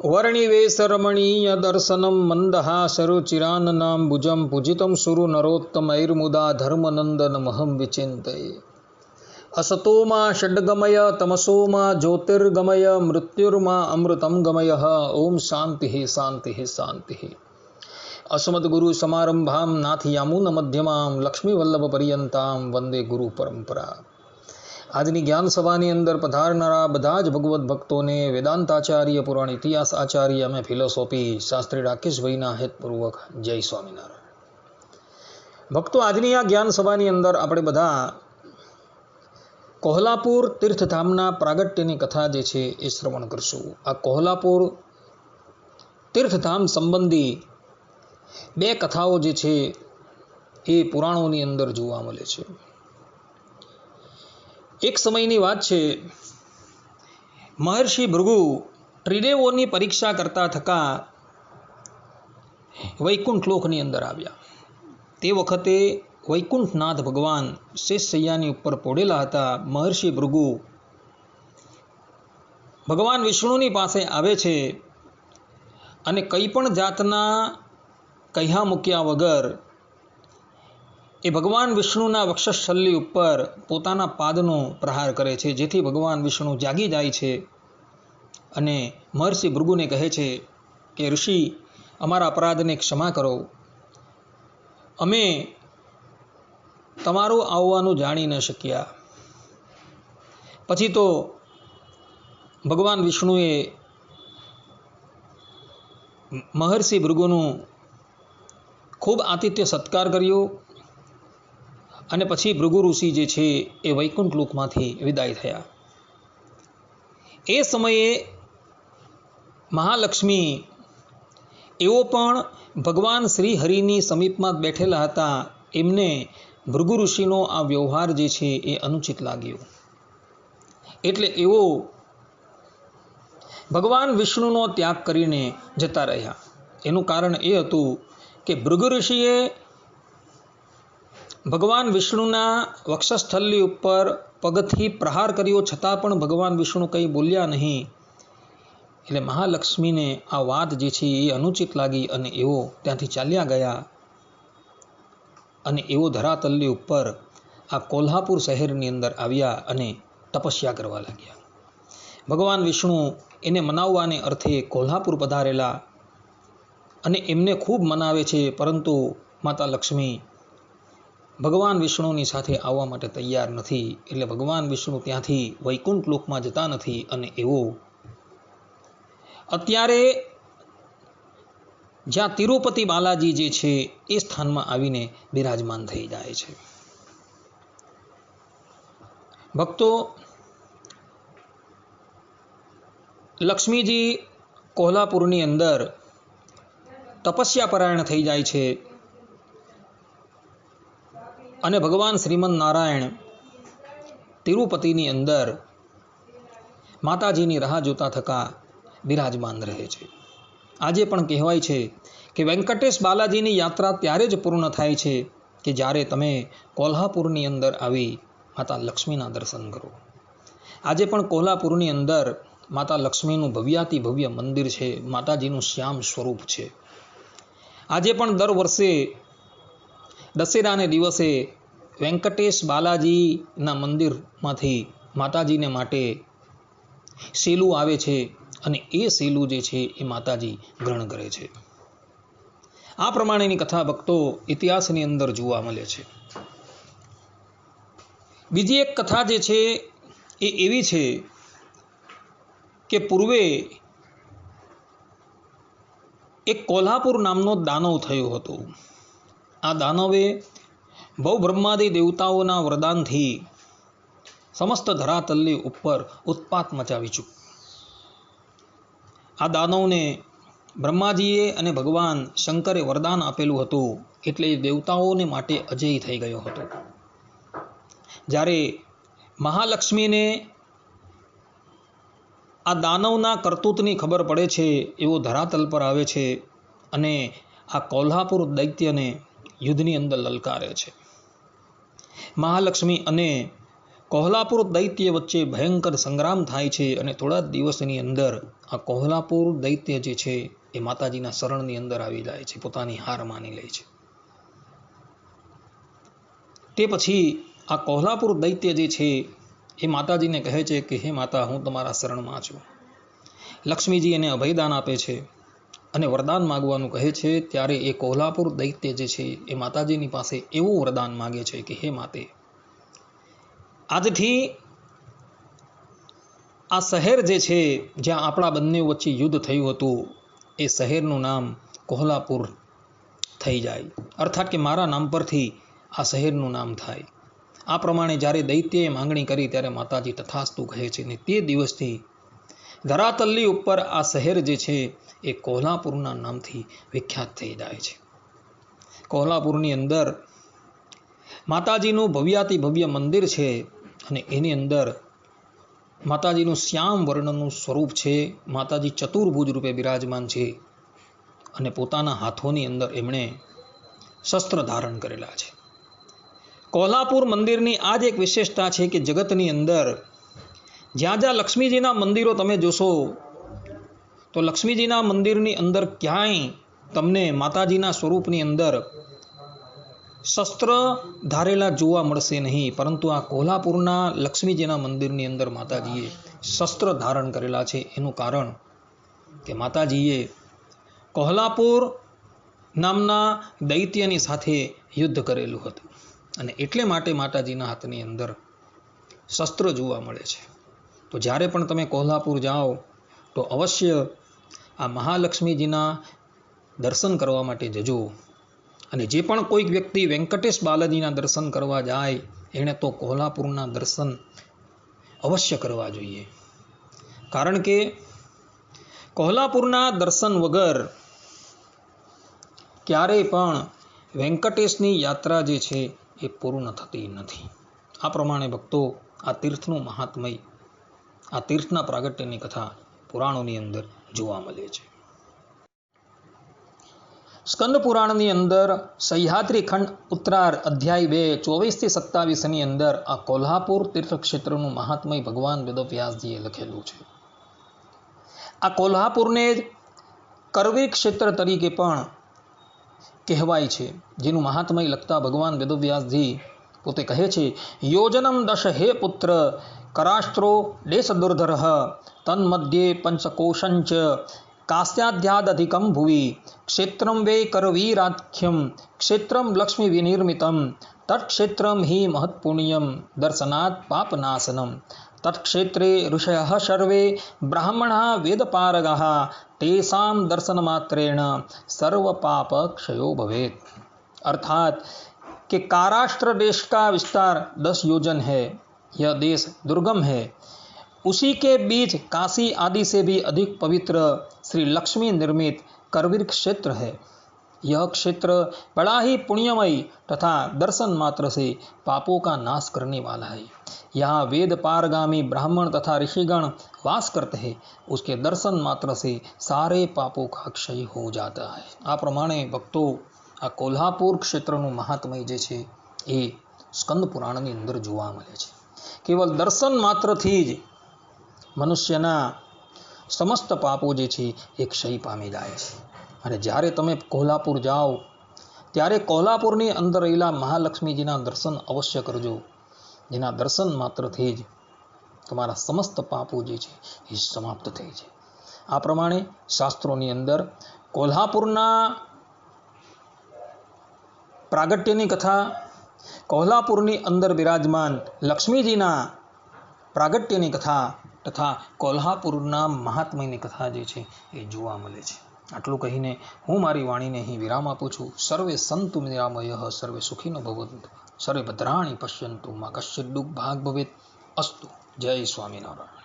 વર્ણિવેશરમણીયદર્શनं મંદહાસરુચિરાનનાંબુજં પૂજિतं સુરુ નરોત્તમૈર્મુદા ધર્મનંદનમહં વિચિંતયે અસતો માં ષડ્ગમય તમસો માં જ્યોતિર્ગમય મૃત્યુર્માં અમૃતમ ગમય ઓમ શાંતિ શાંતિ શાંતિ અસમદગુરુ સમારંભાં નાથયામૂન મધ્યમાં લક્ષ્મીવલ્લભ પર્યંતાં વંદે ગુરુ પરંપરા આજની જ્ઞાન સભાની અંદર પધારનારા બધા જ ભગવત ભક્તોને વેદાંતાચાર્ય, પુરાણ ઇતિહાસ આચાર્ય અમે ફિલોસોફી શાસ્ત્રી રાકેશભાઈના હેતપૂર્વક જય સ્વામિનારાયણ. ભક્તો, આજની આ જ્ઞાન સભાની અંદર આપણે બધા કોહલાપુર તીર્થધામના પ્રાગટ્યની કથા જે છે એ શ્રવણ કરશું. આ કોહલાપુર તીર્થધામ સંબંધી બે કથાઓ જે છે એ પુરાણોની અંદર જોવા મળે છે. એક સમયની વાત છે. મહર્ષિ ભૃગુ ત્રિદેવોની પરીક્ષા કરતા થકા વૈકુંઠ લોકની અંદર આવ્યા. તે વખતે વૈકુંઠનાથ ભગવાન શેષ સૈયાની ઉપર પોડેલા હતા. મહર્ષિ ભૃગુ ભગવાન વિષ્ણુની પાસે આવે છે અને કંઈ પણ જાતના કહ્યા મૂક્યા વગર એ ભગવાન વિષ્ણુના વક્ષસ્થલી ઉપર પોતાના પાદનો પ્રહાર કરે છે, જેથી ભગવાન વિષ્ણુ જાગી જાય છે. અને મહર્ષિ ભૃગુને કહે છે કે, ઋષિ, અમારા અપરાધને ક્ષમા કરો. અમે તમારું આવવાનું જાણી ન શક્યા. પછી તો ભગવાન વિષ્ણુએ મહર્ષિ ભૃગુનું ખૂબ આતિથ્ય સત્કાર કર્યો. અને પછી ભૃગુ ઋષિ જે છે એ વૈકુંઠ લોકમાંથી વિદાય થયા. એ સમયે મહાલક્ષ્મી એવો પણ ભગવાન શ્રી હરિની સમીપમાં બેઠેલા હતા, એમને ભૃગુ ઋષિનો આ વ્યવહાર જે છે એ અનુચિત લાગ્યો. એટલે એઓ ભગવાન વિષ્ણુનો ત્યાગ કરીને જતા રહ્યા. એનું કારણ એ હતું કે ભૃગુ ઋષિએ ભગવાન વિષ્ણુના વક્ષસ્થલી ઉપર પગથી પ્રહાર કર્યો છતાં પણ ભગવાન વિષ્ણુ કંઈ બોલ્યા નહીં. એટલે મહાલક્ષ્મીને આ વાત જે છે એ અનુચિત લાગી અને એઓ ત્યાંથી ચાલ્યા ગયા અને એવો ધરાતલ્લી ઉપર આ કોલ્હાપુર શહેરની અંદર આવ્યા અને તપસ્યા કરવા લાગ્યા. ભગવાન વિષ્ણુ એને મનાવવાને અર્થે કોલ્હાપુર પધારેલા અને એમને ખૂબ મનાવે છે, પરંતુ માતા લક્ષ્મી ભગવાન વિષ્ણુની સાથે આવવા માટે તૈયાર નથી એટલે ભગવાન વિષ્ણુ ત્યાંથી વૈકુંઠ લોકમાં જતા નથી અને એવો અત્યારે જ્યાં તિરુપતિ બાલાજી જે છે એ સ્થાનમાં આવીને બિરાજમાન થઈ જાય છે. ભક્તો, લક્ષ્મીજી કોલ્હાપુરની અંદર તપસ્યા પરાયણ થઈ જાય છે. અને ભગવાન શ્રીમદ નારાયણ તિરુપતિની અંદર માતાજીની રાહ જોતા થકા બિરાજમાન રહે છે. આજે પણ કહેવાય છે કે વેંકટેશ બાલાજીની યાત્રા ત્યારે જ પૂર્ણ થાય છે કે જ્યારે તમે કોલ્હાપુરની અંદર આવી માતા લક્ષ્મીના દર્શન કરો. આજે પણ કોલ્હાપુરની અંદર માતા લક્ષ્મીનું ભવ્યાતિ ભવ્ય મંદિર છે, માતાજીનું શ્યામ સ્વરૂપ છે. આજે પણ દર વર્ષે દશેરાને દિવસે વેંકટેશ બાલાજીના મંદિરમાંથી માતાજીને માટે શીલું આવે છે અને એ શીલું જે છે એ માતાજી ગ્રહણ કરે છે. આ પ્રમાણેની કથા ભક્તો ઇતિહાસની અંદર જોવા મળે છે. બીજી એક કથા જે છે એ એવી છે કે પૂર્વે એક કોલ્હાપુર નામનો દાનવ થયો હતો. આ દાનવે બહુ બ્રહ્માદી દેવતાઓના વરદાનથી સમસ્ત ધરાતલ્લી ઉપર ઉત્પાત મચાવી ચૂક્યું. આ દાનવને બ્રહ્માજીએ અને ભગવાન શંકરે વરદાન આપેલું હતું એટલે એ દેવતાઓને માટે અજય થઈ ગયો હતો. જ્યારે મહાલક્ષ્મીને આ દાનવના કરતૂતની ખબર પડે છે, એવો ધરાતલ પર આવે છે અને આ કોલ્હાપુર દૈત્યને યુદ્ધની અંદર લલકારે છે. મહાલક્ષ્મી અને કોહલાપુર દૈત્ય વચ્ચે ભયંકર સંગ્રામ થાય છે અને થોડા જ દિવસની અંદર આ કોહલાપુર દૈત્ય જે છે એ માતાજીના શરણની અંદર આવી જાય છે, પોતાની હાર માની લે છે. તે પછી આ કોહલાપુર દૈત્ય જે છે એ માતાજીને કહે છે કે, હે માતા, હું તમારા શરણમાં છું. લક્ષ્મીજી એને અભયદાન આપે છે. અને વરદાન માગવાનું કહે છે, ત્યારે એ કોહલાપુર દૈત્ય જે છે, એ માતાજીની પાસે એવું વરદાન માગે છે કે, હે માતે, આજથી આ શહેર જે છે, જ્યાં આપણા બંને વચ્ચે યુદ્ધ થયું હતું, એ શહેરનું નામ કોહલાપુર થઈ જાય. અર્થાત કે મારા નામ પરથી આ શહેરનું નામ થાય. આ પ્રમાણે જ્યારે દૈત્યએ માંગણી કરી, ત્યારે માતાજી તથાસ્તુ કહે છે ને, તે દિવસથી ધરાતલ્લી ઉપર આ શહેર જે છે એ કોલ્હાપુરના નામથી વિખ્યાત થઈ જાય છે. કોલ્હાપુરની અંદર માતાજીનું ભવ્યાતિ ભવ્ય મંદિર છે અને એની અંદર માતાજીનું શ્યામ વર્ણનું સ્વરૂપ છે. માતાજી ચતુર્ભુજ રૂપે બિરાજમાન છે અને પોતાના હાથોની અંદર એમણે શસ્ત્ર ધારણ કરેલા છે. કોલ્હાપુર મંદિરની આ જ એક વિશેષતા છે કે જગતની અંદર જ્યાં જ્યાં લક્ષ્મીજીના મંદિરો તમે જોશો તો લક્ષ્મીજીના મંદિરની અંદર ક્યાંય તમને માતાજીના સ્વરૂપની અંદર શસ્ત્ર ધારેલા જોવા મળશે નહીં, પરંતુ આ કોલ્હાપુરના લક્ષ્મીજીના મંદિરની અંદર માતાજીએ શસ્ત્ર ધારણ કરેલા છે. એનું કારણ કે માતાજીએ કોલ્હાપુર નામના દૈત્યની સાથે યુદ્ધ કરેલું હતું અને એટલે માટે માતાજીના હાથની અંદર શસ્ત્ર જોવા મળે છે. તો જ્યારે પણ તમે કોલ્હાપુર જાઓ, તો અવશ્ય આ મહાલક્ષ્મીજીના દર્શન કરવા માટે જજો. અને જે પણ કોઈક વ્યક્તિ વેંકટેશ બાલાજીના દર્શન કરવા જાય, એણે તો કોલ્હાપુરના દર્શન અવશ્ય કરવા જોઈએ. કારણ કે કોલ્હાપુરના દર્શન વગર ક્યારેય પણ વેંકટેશની યાત્રા જે છે એ પૂર્ણ થતી નથી. આ પ્રમાણે ભક્તો આ તીર્થનું મહાત્મય, આ તીર્થના પ્રાગટ્યની કથા પુરાણોની અંદર જોવા મળે છે. સ્કંદ પુરાણની અંદર સહ્યાદ્રી ખંડ ઉત્તરાર અધ્યાય બે ચોવીસથી સત્તાવીસની અંદર આ કોલ્હાપુર તીર્થક્ષેત્રનું મહાત્મય ભગવાન વેદવ્યાસજીએ લખેલું છે. આ કોલ્હાપુરને કરવી ક્ષેત્ર તરીકે પણ કહેવાય છે. જેનું મહાત્મય લખતા ભગવાન વેદવ્યાસજી પોતે કહે છે, યોજનમ દશ હે પુત્ર करास्त्रो देशदुर्धरः। तन्मध्ये पंचकोशंच कास्याध्यादधिकं भुवि। क्षेत्र वे करवीराख्यम क्षेत्र लक्ष्मी लक्ष्मीविनिर्मितं। तत्क्षेत्रं हि महत्पुण्य। दर्शना पापनाशन। तत्क्षेत्रे ऋषयः सर्वे ब्राह्मणाः दर्शन तेषां सर्वपाप क्षय भवे अर्थात कि काराष्ट्र देश का विस्तार दस योजन है। यह देश दुर्गम है उसी के बीच काशी आदि से भी अधिक पवित्र श्री लक्ष्मी निर्मित करवीर क्षेत्र है यह क्षेत्र बड़ा ही पुण्यमयी तथा दर्शन मात्र से पापों का नाश करने वाला है यहाँ वेद पारगामी ब्राह्मण तथा ऋषिगण वास करते हैं उसके दर्शन मात्र से सारे पापों का क्षय हो जाता है આ પ્રમાણે ભક્તો આ કોલ્હાપુર ક્ષેત્રનું મહાત્મય જે છે એ સ્કંદ પુરાણની અંદર જોવા મળે છે કેવલ દર્શન માત્રથી જ મનુષ્યના સમસ્ત પાપો જે છે, એ ક્ષય પામી જાય છે. અને જ્યારે તમે કોલ્હાપુર જાઓ, ત્યારે કોલ્હાપુરની અંદર રહેલા મહાલક્ષ્મીજીના દર્શન અવશ્ય કરજો. જેના દર્શન માત્રથી જ તમારા સમસ્ત પાપો જે છે, એ સમાપ્ત થઈ છે આ પ્રમાણે શાસ્ત્રોની અંદર કોલ્હાપુરના પ્રાગટ્યની કથા કોલ્હાપુરની અંદર બિરાજમાન લક્ષ્મીજીના પ્રાગટ્યની કથા તથા કોલ્હાપુરના મહાત્મયની કથા જે છે એ જોવા મળે છે. આટલું કહીને હું મારી વાણીને અહીં વિરામ આપું છું. સર્વે સંતુ નિરામય, સર્વે સુખીનો ભવંતુ, સર્વે ભદ્રાણી પશ્યંતુ, માં કશ્ય દુઃખ ભાગ ભવેત અસ્તુ. જય સ્વામિનારાયણ.